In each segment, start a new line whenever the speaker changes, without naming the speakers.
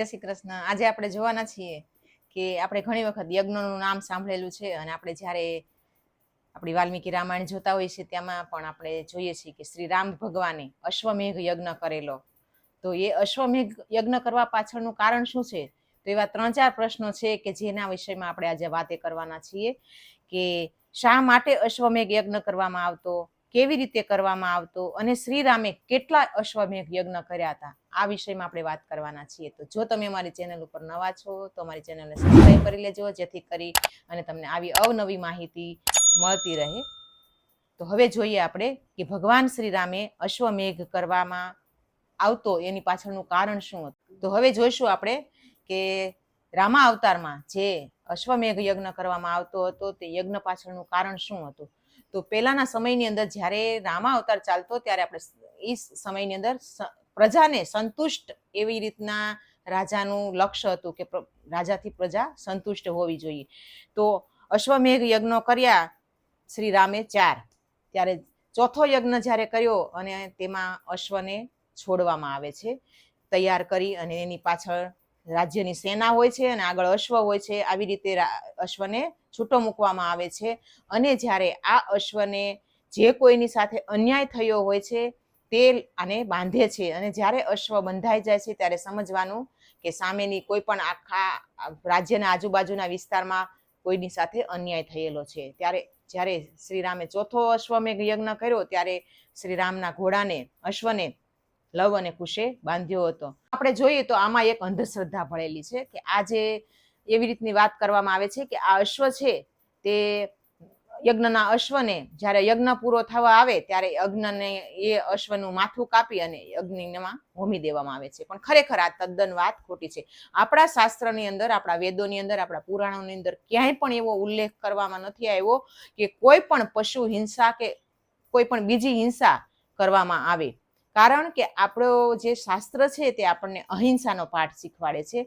જય શ્રી કૃષ્ણ. આજે આપણે જોવાના છીએ કે આપણે ઘણી વખત યજ્ઞનું નામ સાંભળેલું છે અને આપણે જ્યારે આપણી વાલ્મીકી રામાયણ જોતા હોઈએ છીએ તેમાં પણ આપણે જોઈએ છીએ કે શ્રી રામ ભગવાને અશ્વમેઘ યજ્ઞ કરેલો. તો એ અશ્વમેઘ યજ્ઞ કરવા પાછળનું કારણ શું છે? તો એવા ત્રણ ચાર પ્રશ્નો છે કે જેના વિષયમાં આપણે આજે વાતે કરવાના છીએ કે શા માટે અશ્વમેઘ યજ્ઞ કરવામાં આવતો? કેવી રીતે કરવામાં આવતો અને શ્રીરામે કેટલા અશ્વમેઘ યજ્ઞ કર્યા હતા? આ વિષયમાં આપણે વાત કરવાના છીએ. તો જો તમે અમારી ચેનલ ઉપર નવા છો, તો અમારી ચેનલને સબસ્ક્રાઈબ કરી લેજો, જેથી કરી અને તમને આવી અવનવી માહિતી મળતી રહે. તો હવે જોઈએ આપણે કે ભગવાન શ્રી રામે અશ્વમેઘ કરવામાં આવતો એની પાછળનું કારણ શું હતું? તો હવે જોઈશું આપણે કે રામા અવતારમાં જે અશ્વમેઘ યજ્ઞ કરવામાં આવતો હતો, તે યજ્ઞ પાછળનું કારણ શું હતું? તો પહેલાના સમયની અંદર જ્યારે રામા અવતાર ચાલતો ત્યારે આપણે એ સમયની અંદર પ્રજાને સંતુષ્ટ એવી રીતના રાજાનું લક્ષ્ય હતું કે રાજાથી પ્રજા સંતુષ્ટ હોવી જોઈએ. તો અશ્વમેઘ યજ્ઞો કર્યા શ્રી રામે ચાર. ત્યારે ચોથો યજ્ઞ જ્યારે કર્યો અને તેમાં અશ્વને છોડવામાં આવે છે, તૈયાર કરી અને એની પાછળ રાજ્યની સેના હોય છે અને આગળ અશ્વ હોય છે, આવી રીતે અશ્વને છૂટો મૂકવામાં આવે છે. અને જ્યારે આ અશ્વને જે કોઈની સાથે અન્યાય થયો હોય છે, તે આને બાંધે છે. અને જ્યારે અશ્વ બંધાઈ જાય છે, ત્યારે સમજવાનું કે સામેની કોઈ પણ આખા રાજ્યના આજુબાજુના વિસ્તારમાં કોઈની સાથે અન્યાય થયેલો છે. ત્યારે જ્યારે શ્રીરામે ચોથો અશ્વમેઘ યજ્ઞ કર્યો, ત્યારે શ્રીરામના ઘોડાને, અશ્વને લવ અને કુશે બાંધ્યો હતો. આપણે જોઈએ તો આમાં એક અંધશ્રદ્ધા ભળેલી છે કે આ જે એવી રીતની વાત કરવામાં આવે છે કે આ અશ્વ છે તે યજ્ઞના અશ્વને જ્યારે યજ્ઞ પૂરો થવા આવે ત્યારે યજ્ઞને એ અશ્વનું માથું કાપી અને યજ્ઞમાં હોમી દેવામાં આવે છે. પણ ખરેખર આ તદ્દન વાત ખોટી છે. આપણા શાસ્ત્રની અંદર, આપણા વેદોની અંદર, આપણા પુરાણોની અંદર ક્યાંય પણ એવો ઉલ્લેખ કરવામાં નથી આવ્યો કે કોઈ પણ પશુ હિંસા કે કોઈ પણ બીજી હિંસા કરવામાં આવે. કારણ કે આપણો જે શાસ્ત્ર છે તે આપણને અહિંસાનો પાઠ શીખવાડે છે.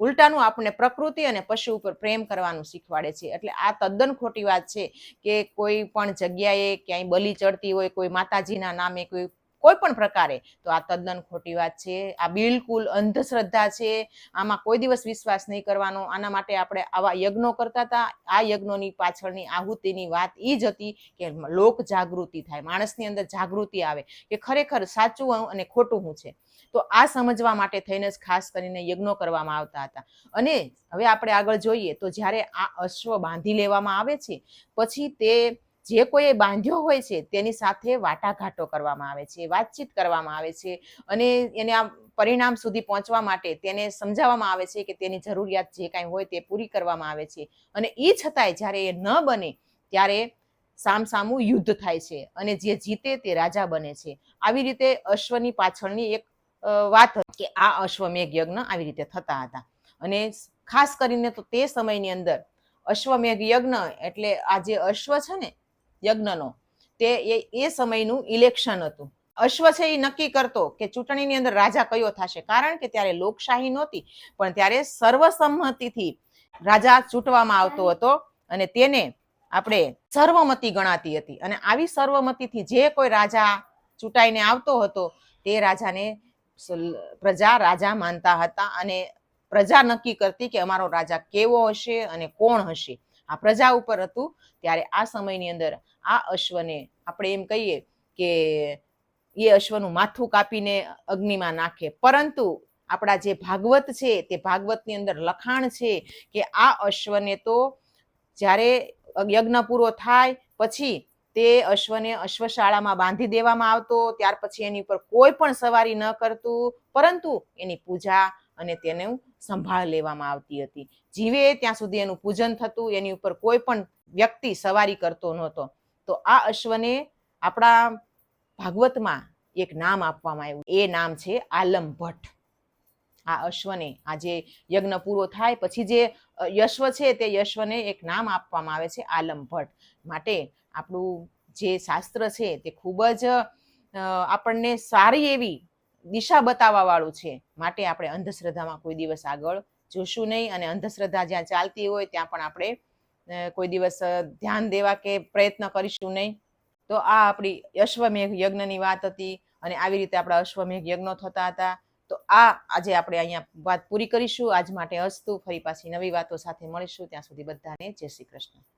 ઉલટાનું આપણને પ્રકૃતિ અને પશુ ઉપર પ્રેમ કરવાનું શીખવાડે છે. એટલે આ તદ્દન ખોટી વાત છે કે કોઈ પણ જગ્યાએ ક્યાંય બલી ચડતી હોય, કોઈ માતાજીના નામે કોઈ કોઈ પણ પ્રકારે. તો આ તદ્દન ખોટી વાત છે. આ બિલકુલ અંધશ્રદ્ધા છે. આમાં કોઈ દિવસ વિશ્વાસ નહીં કરવાનો. આના માટે આપણે આવા યજ્ઞો કરતા હતા. આ યજ્ઞોની પાછળની આહુતિની વાત એ જ હતી કે લોક જાગૃતિ થાય. માણસની અંદર જાગૃતિ આવે કે ખરેખર સાચું અને ખોટું શું છે. તો આ સમજવા માટે થઈને જ ખાસ કરીને યજ્ઞો કરવામાં આવતા હતા. અને હવે આપણે આગળ જોઈએ તો જ્યારે આ અશ્વ બાંધી લેવામાં આવે છે, પછી તે જે કોઈએ બાંધ્યો હોય છે, તેની સાથે વાટાઘાટો કરવામાં આવે છે, વાતચીત કરવામાં આવે છે અને એને આ પરિણામ સુધી પહોંચવા માટે તેને સમજાવવામાં આવે છે કે તેની જરૂરિયાત જે કાંઈ હોય તે પૂરી કરવામાં આવે છે. અને એ છતાંય જ્યારે એ ન બને, ત્યારે સામસામું યુદ્ધ થાય છે અને જે જીતે તે રાજા બને છે. આવી રીતે અશ્વની પાછળની એક વાત કે આ અશ્વમેઘ યજ્ઞ આવી રીતે થતા હતા. અને ખાસ કરીને તો તે સમયની અંદર અશ્વમેઘ યજ્ઞ એટલે આ જે અશ્વ છે ને યજ્ઞનો. તે એ સમયનું ઇલેક્શન હતું. અશ્વ છે એ નક્કી કરતો કે ચૂંટણીની અંદર રાજા કયો થશે. કારણ કે ત્યારે લોકશાહી નહોતી, પણ ત્યારે સર્વસંમતિથી રાજા ચૂંટવામાં આવતો હતો અને તેને આપણે સર્વમતી ગણાતી હતી. અને આવી સર્વમતીથી જે કોઈ રાજા ચૂંટાઈને આવતો હતો, તે રાજાને પ્રજા રાજા માનતા હતા અને પ્રજા નક્કી કરતી કે અમારો રાજા કેવો હશે અને કોણ હશે. આ પ્રજા ઉપર હતું, ત્યારે આ સમયની અંદર આ અશ્વને આપણે એમ કહીએ કે એ અશ્વનું માથું કાપીને અગ્નિમાં નાખે. પરંતુ આપણા જે ભાગવત છે, તે ભાગવતની અંદર લખાણ છે કે આ અશ્વને તો જ્યારે યજ્ઞ પૂરો થાય પછી તે અશ્વને અશ્વશાળામાં બાંધી દેવામાં આવતો, ત્યાર પછી એની ઉપર કોઈ પણ સવારી ન કરતું, પરંતુ એની પૂજા અને તેનું સંભાળ લેવામાં આવતી હતી. જીવે ત્યાં સુધી એનું પૂજન થતું, એની ઉપર કોઈ પણ વ્યક્તિ સવારી કરતો નહોતો. તો આ અશ્વને આપણા ભાગવતમાં એક નામ આપવામાં આવ્યું. એ નામ છે આલમ ભટ્ટ. આ અશ્વને આ જે યજ્ઞ પૂરો થાય, પછી જે યશ્વ છે તે યશ્વને એક નામ આપવામાં આવે છે આલમ ભટ્ટ. માટે આપણું જે શાસ્ત્ર છે તે ખૂબ જ આપણને સારી એવી દિશા બતાવવા વાળું છે. માટે આપણે અંધશ્રદ્ધામાં કોઈ દિવસ આગળ જોશું નહીં અને અંધશ્રદ્ધા જ્યાં ચાલતી હોય ત્યાં પણ આપણે કોઈ દિવસ ધ્યાન દેવા કે પ્રયત્ન કરીશું નહીં. તો આ આપણી અશ્વમેઘ યજ્ઞની વાત હતી અને આવી રીતે આપણા અશ્વમેઘ યજ્ઞો થતા હતા. તો આ આજે આપણે અહીંયા વાત પૂરી કરીશું. આજ માટે અસ્તુ. ફરી પાછી નવી વાતો સાથે મળીશું. ત્યાં સુધી બધાને જય શ્રી કૃષ્ણ.